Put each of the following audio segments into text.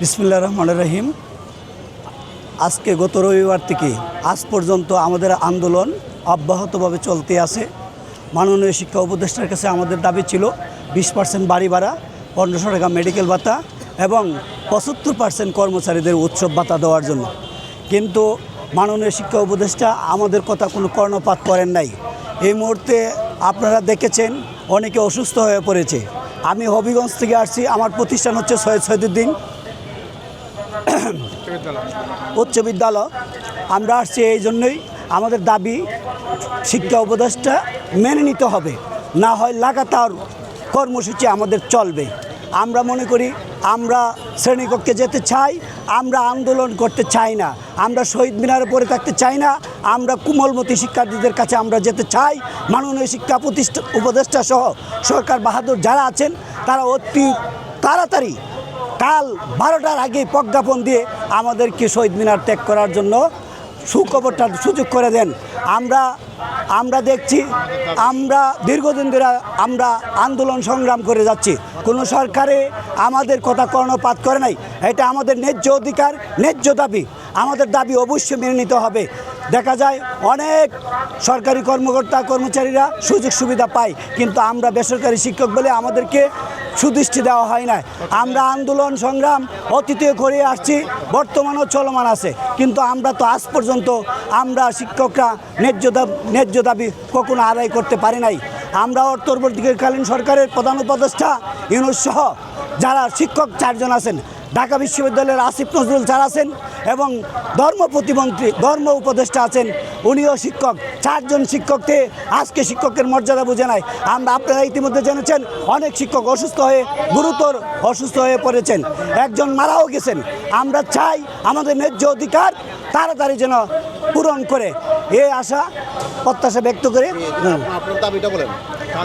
বিসমুল্লাহ রহমান রহিম। আজকে গত রবিবার থেকে আজ পর্যন্ত আমাদের আন্দোলন অব্যাহতভাবে চলতে আছে। মাননীয় শিক্ষা উপদেষ্টার কাছে আমাদের দাবি ছিল বিশ পার্সেন্ট বাড়ি ভাড়া, পনেরোশো টাকা মেডিকেল ভাতা এবং পঁচাত্তর পার্সেন্ট কর্মচারীদের উৎসব ভাতা দেওয়ার জন্য। কিন্তু মাননীয় শিক্ষা উপদেষ্টা আমাদের কথা কোনো কর্ণপাত করেন নাই। এই মুহূর্তে আপনারা দেখেছেন অনেকে অসুস্থ হয়ে পড়েছে। আমি হবিগঞ্জ থেকে আসছি, আমার প্রতিষ্ঠান হচ্ছে সৈয়দ সৈদুদ্দিন। উচ্চ বিদ্যালয়। আমরা আসছি এই জন্যই আমাদের দাবি শিক্ষা উপদেষ্টা মেনে নিতে হবে, না হয় লাগাতার কর্মসূচি আমাদের চলবে। আমরা মনে করি আমরা শ্রেণীকক্ষে যেতে চাই, আমরা আন্দোলন করতে চাই না, আমরা শহীদ মিনারে পড়ে থাকতে চাই না, আমরা কুমলমতি শিক্ষার্থীদের কাছে আমরা যেতে চাই। মাননীয় শিক্ষা প্রতিষ্ঠা উপদেষ্টা সহ সরকার বাহাদুর যারা আছেন, তারা অতি তাড়াতাড়ি কাল বারোটার আগে প্রজ্ঞাপন দিয়ে আমাদেরকে শহীদ মিনার ত্যাগ করার জন্য সুখবরটা সুযোগ করে দেন। আমরা আমরা দেখছি, আমরা দীর্ঘদিন ধরে আমরা আন্দোলন সংগ্রাম করে যাচ্ছি। কোনো সরকারে আমাদের কথা কর্ণপাত করে নাই। এটা আমাদের ন্যায্য অধিকার, ন্যায্য দাবি। আমাদের দাবি অবশ্যই মেনে নিতে হবে। দেখা যায় অনেক সরকারি কর্মকর্তা, কর্মচারীরা সুযোগ সুবিধা পায়, কিন্তু আমরা বেসরকারি শিক্ষক বলে আমাদেরকে সুদৃষ্টি দেওয়া হয় না। আমরা আন্দোলন সংগ্রাম অতীতে করে আসছি, বর্তমানেও চলমান আছে। কিন্তু আমরা তো আজ পর্যন্ত আমরা শিক্ষকরা ন্যায্য দাব- ন্যায্য দাবি কখনো আদায় করতে পারি নাই। আমরা অর্থবর্তীকালীন সরকারের প্রধান উপদেষ্টা ইউনুস সহ যারা শিক্ষক চারজন আছেন ঢাকা বিশ্ববিদ্যালয়ের আসিফ নজরুল স্যার আছেন এবং ধর্ম প্রতিমন্ত্রী ধর্ম উপদেষ্টা আছেন। উনিও শিক্ষক চারজন শিক্ষককে আজকে শিক্ষকের মর্যাদা বুঝে নাই। আমরা আপনারা ইতিমধ্যে জেনেছেন অনেক শিক্ষক অসুস্থ হয়ে গুরুতর অসুস্থ হয়ে পড়েছেন। একজন মারাও গেছেন। আমরা চাই আমাদের ন্যায্য অধিকার তাড়াতাড়ি যেন পূরণ করে। এই আশা প্রত্যাশা ব্যক্ত করে।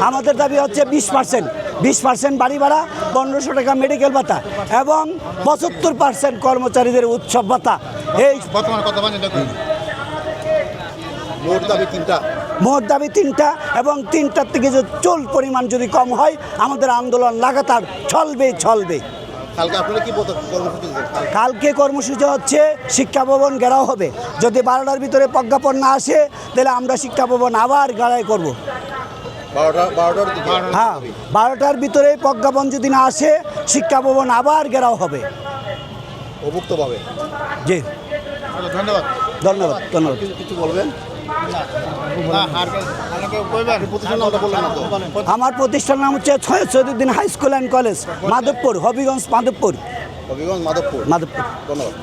আমাদের দাবি হচ্ছে বিশ পার্সেন্ট বিশ পার্সেন্ট বাড়ি ভাড়া পনেরোশো টাকা মেডিকেল ভাতা এবং পঁচাত্তর পার্সেন্ট কর্মচারীদের উৎসব ভাতা। এই বর্তমান কত মোট দাবি তিনটা। মোট দাবি তিনটা এবং তিনটার থেকে যে চুল পরিমাণ যদি কম হয় আমাদের আন্দোলন লাগাতার চলবে চলবে কালকে কর্মসূচি কালকে। কালকে কর্মসূচি হচ্ছে শিক্ষা ভবন ঘেরাও হবে। যদি বারোটার ভিতরে প্রজ্ঞাপন না আসে তাহলে আমরা শিক্ষা ভবন আবার গাড়াই করব। হ্যাঁ বারোটার ভিতরে প্রজ্ঞাপন যদি না আসে শিক্ষা ভবন আবার ঘেরাও হবে। অভুক্তভাবে জি। ধন্যবাদ। ধন্যবাদ ধন্যবাদ। কিছু বলবেন? প্রতিষ্ঠান তো আমার প্রতিষ্ঠানের নাম হচ্ছে Syed Saiduddin high school and college Madhabpur Habiganj Madhabpur. Habiganj Madhabpur. Madhabpur. ধন্যবাদ।